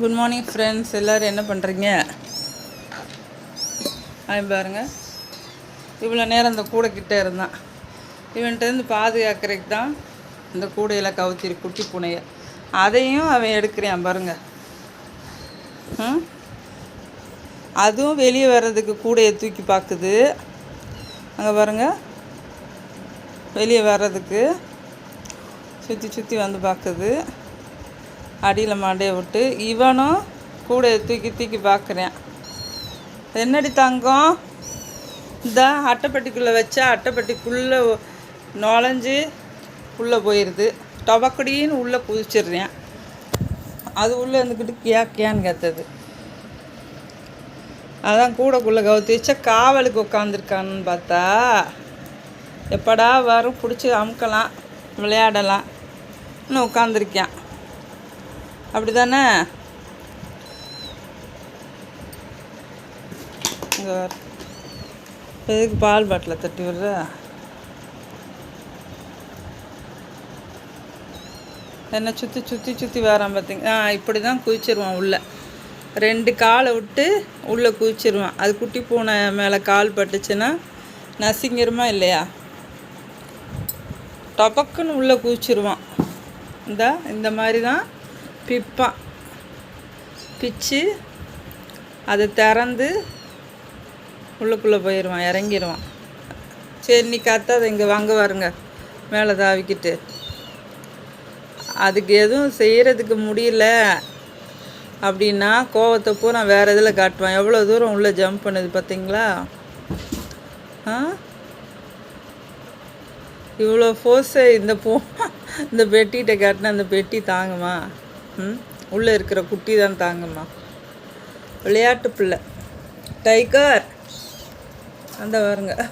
Good morning friends எல்லோரும் என்ன பண்ணுறீங்க அவன் பாருங்க. இவ்வளோ நேரம் அந்த கூடை கிட்டே இருந்தான். இவன்கிட்டருந்து பாதுகாக்கிறதுக்கு தான் இந்த கூடையில் கவுத்திரு குட்டி பூனையை. அதையும் அவன் எடுக்கிறான் பாருங்கள் அதுவும் வெளியே வர்றதுக்கு கூடையை தூக்கி பார்க்குது அங்கே பாருங்க. வெளியே வர்றதுக்கு சுற்றி சுற்றி வந்து பார்க்குது அடியில் மண்டையை விட்டு இவனும் கூடையை தூக்கி தூக்கி பார்க்குறேன். என்னடி தங்கம்? இந்த அட்டைப்பட்டிக்குள்ளே வச்சா அட்டைப்பட்டிக்குள்ளே நுழைஞ்சு உள்ளே போயிடுது டபக்கடின்னு உள்ளே குதிச்சிடுறேன். அது உள்ளே இருந்துக்கிட்டு கியா கியான்னு கத்துது. அதான் கூடக்குள்ளே கவுத்து வச்சா காவலுக்கு உட்காந்துருக்கான்னு பார்த்தா எப்படா வரும் பிடிச்சி அமுக்கலாம் விளையாடலாம். இன்னும் உட்காந்துருக்கேன் அப்படி தானே இங்கே எதுக்கு பால் பாட்டில் தட்டி விடுற? என்ன சுற்றி சுற்றி சுற்றி வரான் பார்த்தீங்க ஆ இப்படி தான் குதிச்சிருவான் உள்ளே. ரெண்டு காலை விட்டு உள்ளே குதிச்சிருவான். அது குட்டி பூனை மேலே கால் பட்டுச்சுன்னா நசிங்கிருமா இல்லையா? டபக்குன்னு உள்ளே குதிச்சிருவான். இந்த இந்த மாதிரி தான் பிப்பான் பிச்சு அதை திறந்து உள்ளுக்குள்ளே போயிடுவான் இறங்கிடுவான். சரி நீ கத்தாத இங்கே வாங்க வருங்க மேலே தாவிக்கிட்டு. அதுக்கு எதுவும் செய்கிறதுக்கு முடியல அப்படின்னா கோவத்தை பூரா வேறு இதில் காட்டுவான். எவ்வளோ தூரம் உள்ளே ஜம்ப் பண்ணுது பார்த்தீங்களா? ஆ? இவ்வளோ ஃபோர்ஸை இந்த பூ இந்த பெட்டிகிட்ட காட்டினா அந்த பெட்டி தாங்குமா? உள்ளே இருக்கிற குட்டி தான் தாங்கம்மா. விளையாட்டு பிள்ளை. டைகர் அந்த பாருங்க.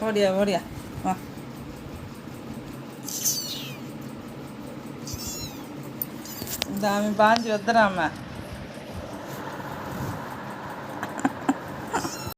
ஓடியா ஓடியா. வா. இந்த அவன் பாஞ்சு வந்துடாம